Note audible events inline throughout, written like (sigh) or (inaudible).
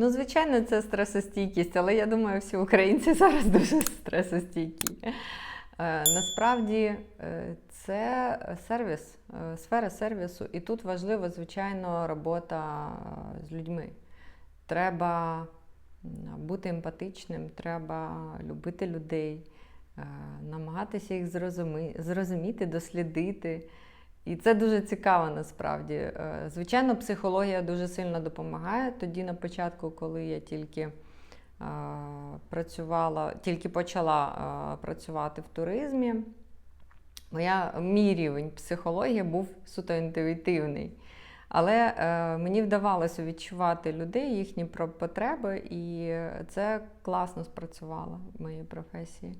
Ну, звичайно, це стресостійкість, але я думаю, всі українці (laughs) зараз дуже стресостійкі. Е, насправді е, це сервіс, е, сфера сервісу, і тут важлива, звичайно, робота з людьми. Треба бути емпатичним, треба любити людей, намагатися їх зрозуміти, дослідити. І це дуже цікаво насправді. Е, Звичайно, психологія дуже сильно допомагає. Тоді на початку, коли я тільки е, працювала, тільки почала е, працювати в туризмі, моя, мій рівень психології був суто інтуїтивний. Але мені вдавалося відчувати людей, їхні потреби, і це класно спрацювало в моїй професії.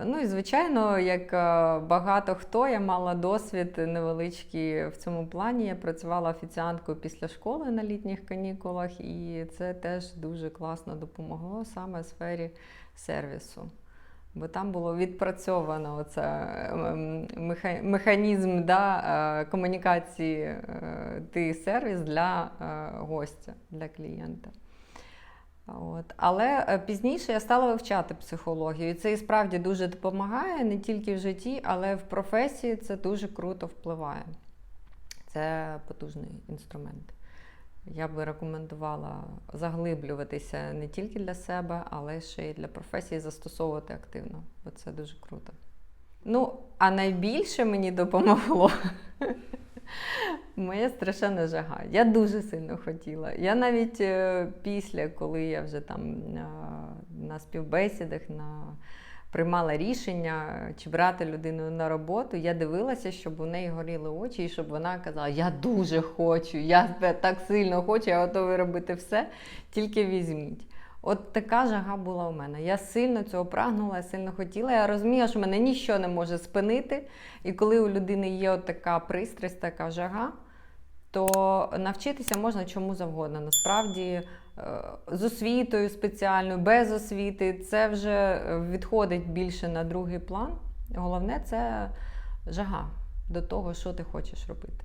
Ну і звичайно, як е, багато хто, я мала досвід невеличкий в цьому плані. Я працювала офіціанткою після школи на літніх канікулах, і це теж дуже класно допомогло саме в сфері сервісу. Бо там було відпрацьовано оце, ем, механізм да, е, комунікації е, ти сервіс для гостя, для клієнта. От. Але е, пізніше я стала вивчати психологію. І це і справді дуже допомагає не тільки в житті, але в професії це дуже круто впливає. Це потужний інструмент. Я би рекомендувала заглиблюватися не тільки для себе, але ще й для професії застосовувати активно, бо це дуже круто. Ну, а найбільше мені допомогло моя страшенна жага. Я дуже сильно хотіла. Я навіть е, після, коли я вже там е, на співбесідах на... приймала рішення, чи брати людину на роботу, я дивилася, щоб у неї горіли очі, і щоб вона казала: Я дуже хочу, я так сильно хочу, я готовий робити все, тільки візьміть. От така жага була у мене. Я сильно цього прагнула, я сильно хотіла. Я розуміла, що мене нічого не може спинити. І коли у людини є от така пристрасть, така жага, то навчитися можна чому завгодно. Насправді, е, з освітою спеціальною, без освіти, це вже відходить більше на другий план. Головне це жага до того, що ти хочеш робити.